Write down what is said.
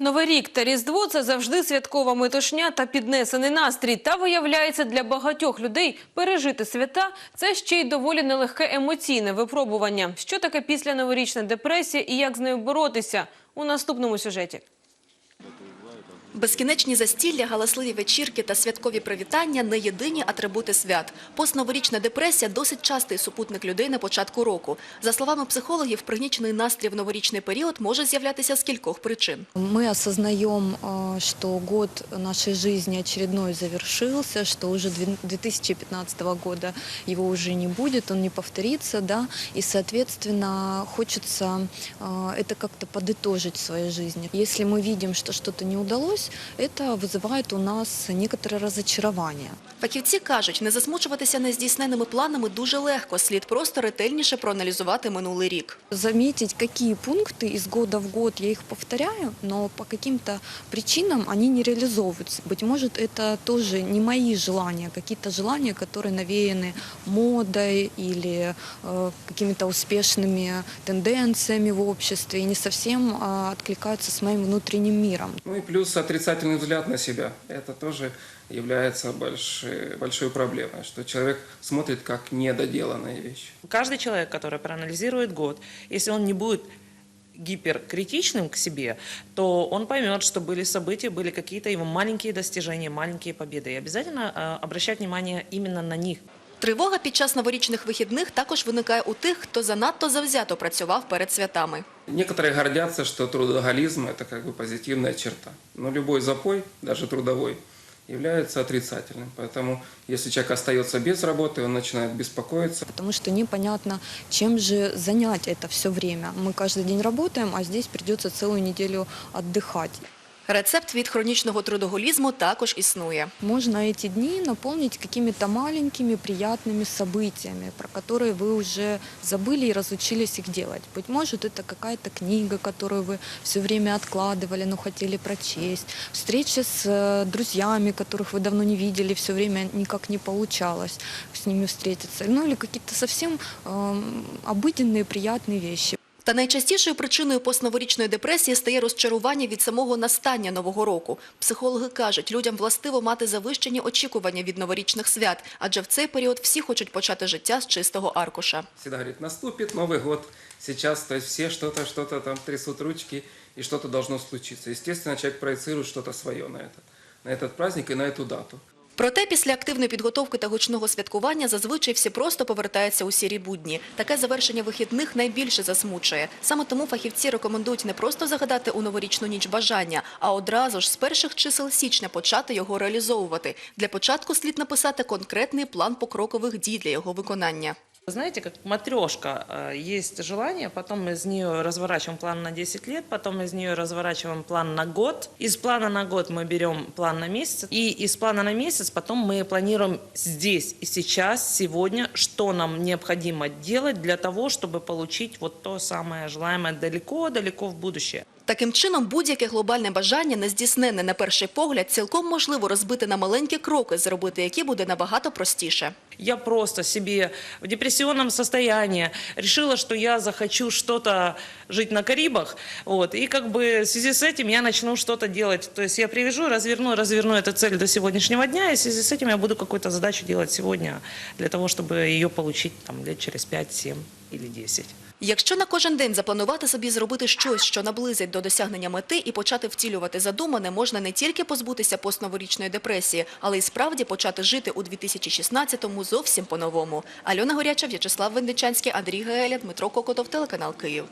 Новий рік та Різдво – це завжди святкова метушня та піднесений настрій. Та виявляється, для багатьох людей пережити свята – це ще й доволі нелегке емоційне випробування. Що таке після новорічна депресія і як з нею боротися – у наступному сюжеті. Безкінечні застілля, галасливі вечірки та святкові привітання – не єдині атрибути свят. Постноворічна депресія – досить частий супутник людей на початку року. За словами психологів, пригнічений настрій в новорічний період може з'являтися з кількох причин. Мы осознаем, а, что год нашей жизни очередной завершился, что уже две- 2015 года его уже не будет, он не повторится, да, и, соответственно, хочется а, это как-то подытожить в своей жизни. Если мы видим, что что-то не удалось, это вызывает у нас некоторое разочарование. Фахівці кажуть, не засмучуватися нездійсненими планами дуже легко, слід просто ретельніше проаналізувати минулий рік. Заметить, какие пункты из года в год я их повторяю, но по каким-то причинам они не реализовываются. Быть может, это тоже не мои желания, какие-то желания, которые навеяны модой или э, какими-то успешными тенденциями в обществе и не совсем э, откликаются с моим внутренним миром. Ну и плюс отрицательный взгляд на себя. Это тоже является большой, большой проблемой, что человек смотрит как недоделанные вещи. Каждый человек, который проанализирует год, если он не будет гиперкритичным к себе, то он поймет, что были события, были какие-то его маленькие достижения, маленькие победы. И обязательно э, обращать внимание именно на них. Тривога під час новорічних вихідних також виникає у тих, хто занадто завзято працював перед святами. Некоторые гордятся, что трудоголизм – это как бы позитивная черта. Но любой запой, даже трудовой, является отрицательным. Поэтому если человек остается без работы, он начинает беспокоиться. Потому что непонятно, чем же занять это все время. Мы каждый день работаем, а здесь придется целую неделю отдыхать. Рецепт від хронічного трудоголізму також існує. Можно эти дни наполнить какими-то маленькими приятными событиями, про которые вы уже забыли и разучились их делать. Быть может, это какая-то книга, которую вы все время откладывали, но хотели прочесть. Встреча с э, друзьями, которых вы давно не видели, все время никак не получалось с ними встретиться. Ну или какие-то совсем эм, обыденные приятные вещи. Та найчастішою причиною постноворічної депресії стає розчарування від самого настання нового року. Психологи кажуть, людям властиво мати завищені очікування від новорічних свят, адже в цей період всі хочуть почати життя з чистого аркуша. Всегда говорит, наступит Новый год, сейчас, то есть все что-то, что-то там трясут ручки, и что-то должно случиться. Естественно, человек проецирует что-то свое на этот, на этот праздник и на эту дату. Проте після активної підготовки та гучного святкування зазвичай всі просто повертаються у сірі будні. Таке завершення вихідних найбільше засмучує. Саме тому фахівці рекомендують не просто загадати у новорічну ніч бажання, а одразу ж з перших чисел січня почати його реалізовувати. Для початку слід написати конкретний план покрокових дій для його виконання. Знаете, как матрешка, э, есть желание, потом из нее разворачиваем план на 10 лет, потом из нее разворачиваем план на год. Из плана на год мы берем план на месяц, и из плана на месяц потом мы планируем здесь и сейчас, сегодня, что нам необходимо делать для того, чтобы получить вот то самое желаемое далеко-далеко в будущее. Таким чином, будь-яке глобальне бажання, нездійсненне на перший погляд, цілком можливо розбити на маленькі кроки, зробити які буде набагато простіше. Я просто себе в депрессионном состоянии решила, что я захочу что-то жить на Карибах, вот, и как бы в связи с этим я начну что-то делать. То есть я привяжу, разверну, разверну эту цель до сегодняшнего дня, и в связи с этим я буду какую-то задачу делать сегодня для того, чтобы ее получить там, лет через 5, 7 или 10. Якщо на кожен день запланувати собі зробити щось, що наблизить до досягнення мети і почати втілювати задумане, можна не тільки позбутися постноворічної депресії, але й справді почати жити у 2016-му зовсім по-новому. Альона Горяча, В'ячеслав Вендичанський, Андрій Геля, Дмитро Кокотов, телеканал Київ.